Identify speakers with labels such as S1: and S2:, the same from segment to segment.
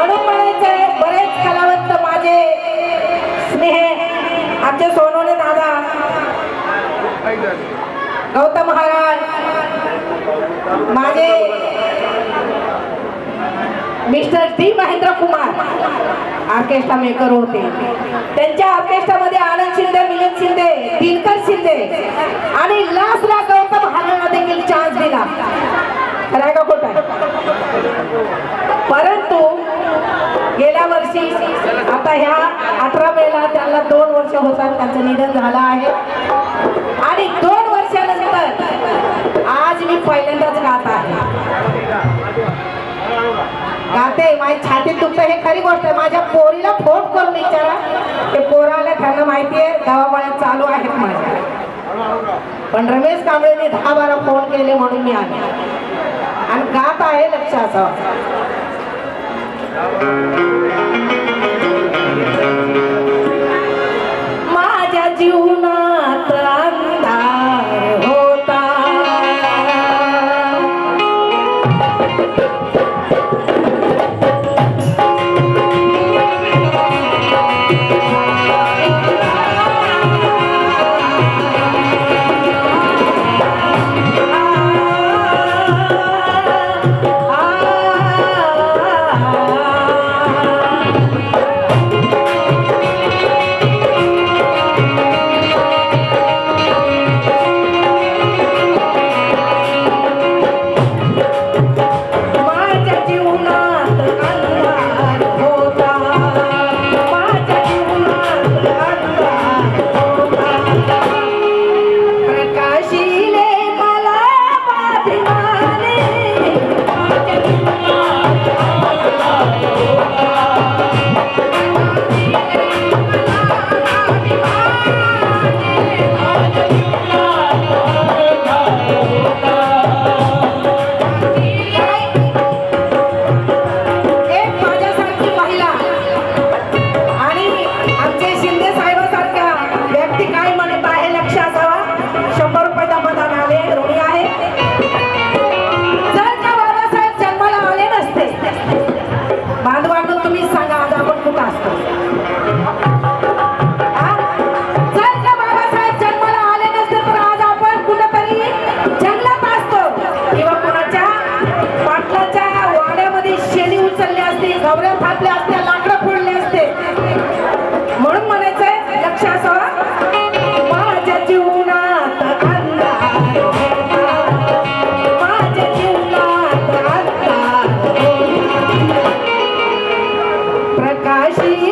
S1: म्हणून म्हणायचे बरेच कलावंत माझे स्नेह आमचे सोनवणे दादा. गौतम महाराज माझे mister D Mahendra Kumar orchestra maker होते. त्यांच्या ऑर्केस्ट्रामध्ये आनंद शिंदे मिलिंद शिंदे दिनकर शिंदे आणि लास्टला गौतम महाराजला देखील चान्स दिला. खरं आहे. का खोटं परंतु वर्षी. आता ह्या अठरा मेला त्यांना दोन वर्ष होतात त्यांचं निधन झालं आहे. आणि दोन वर्षानंतर आज मी पहिल्यांदाच गात आहे. गाते माझी छातीत दुखतं हे खरी गोष्ट आहे. माझ्या पोरीला फोन करून विचारा. ते पोराला त्यांना माहिती आहे दवाबाळ्या चालू आहेत माझ्या. पण रमेश कांबळेने दहा बारा फोन केले म्हणून मी आले. आणि गात आहे लक्ष असावं माझ्या जीवना नवऱ्या फाटल्या असत्या लाकडं फोडले असते. म्हणून म्हणायचंय लक्ष असावा माझ्या जीवनात माझ्या जीवनात प्रकाशी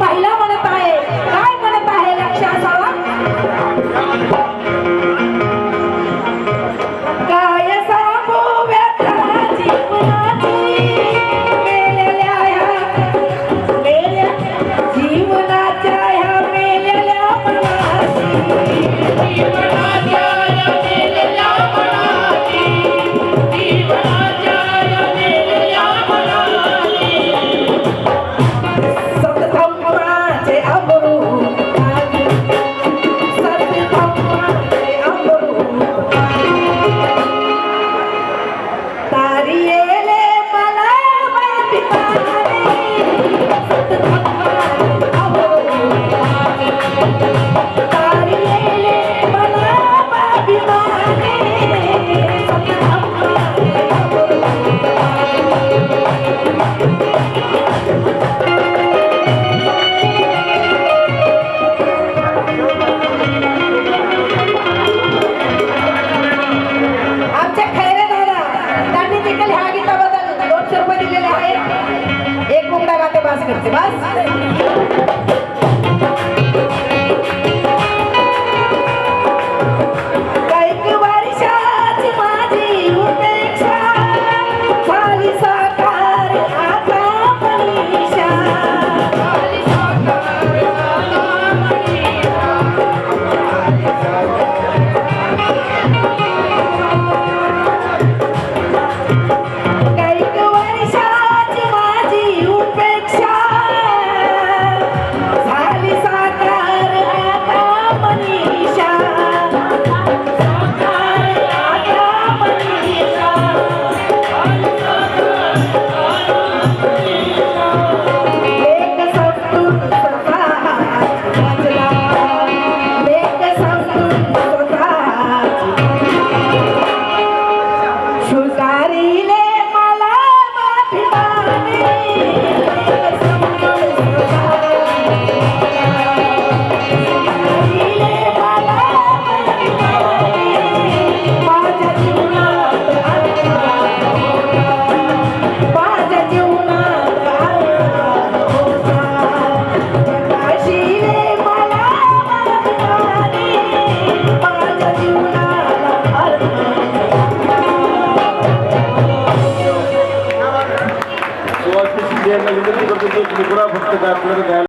S1: पाहिला म्हणत आहे. काय म्हणत आहे? लक्ष असावा. काय सांगू व्यथा जीवनाची? ह्या मेल्या vas